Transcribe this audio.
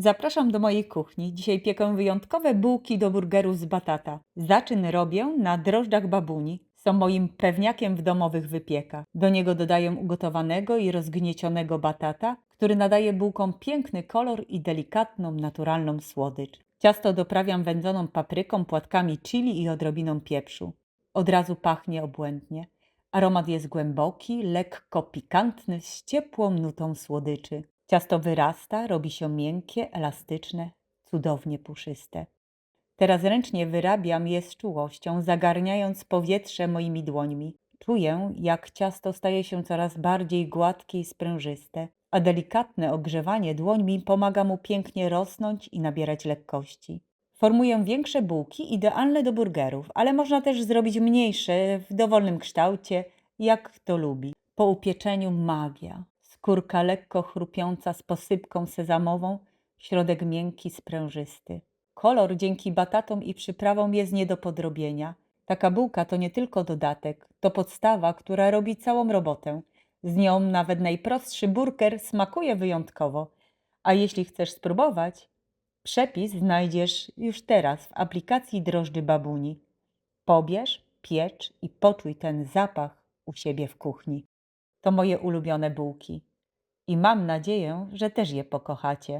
Zapraszam do mojej kuchni. Dzisiaj piekę wyjątkowe bułki do burgerów z batata. Zaczyn robię na drożdżach babuni. Są moim pewniakiem w domowych wypiekach. Do niego dodaję ugotowanego i rozgniecionego batata, który nadaje bułkom piękny kolor i delikatną, naturalną słodycz. Ciasto doprawiam wędzoną papryką, płatkami chili i odrobiną pieprzu. Od razu pachnie obłędnie. Aromat jest głęboki, lekko pikantny, z ciepłą nutą słodyczy. Ciasto wyrasta, robi się miękkie, elastyczne, cudownie puszyste. Teraz ręcznie wyrabiam je z czułością, zagarniając powietrze moimi dłońmi. Czuję, jak ciasto staje się coraz bardziej gładkie i sprężyste, a delikatne ogrzewanie dłońmi pomaga mu pięknie rosnąć i nabierać lekkości. Formuję większe bułki, idealne do burgerów, ale można też zrobić mniejsze, w dowolnym kształcie, jak kto lubi. Po upieczeniu magia. Skórka lekko chrupiąca z posypką sezamową, środek miękki, sprężysty. Kolor dzięki batatom i przyprawom jest nie do podrobienia. Taka bułka to nie tylko dodatek, to podstawa, która robi całą robotę. Z nią nawet najprostszy burger smakuje wyjątkowo. A jeśli chcesz spróbować, przepis znajdziesz już teraz w aplikacji Drożdży Babuni. Pobierz, piecz i poczuj ten zapach u siebie w kuchni. To moje ulubione bułki. I mam nadzieję, że też je pokochacie.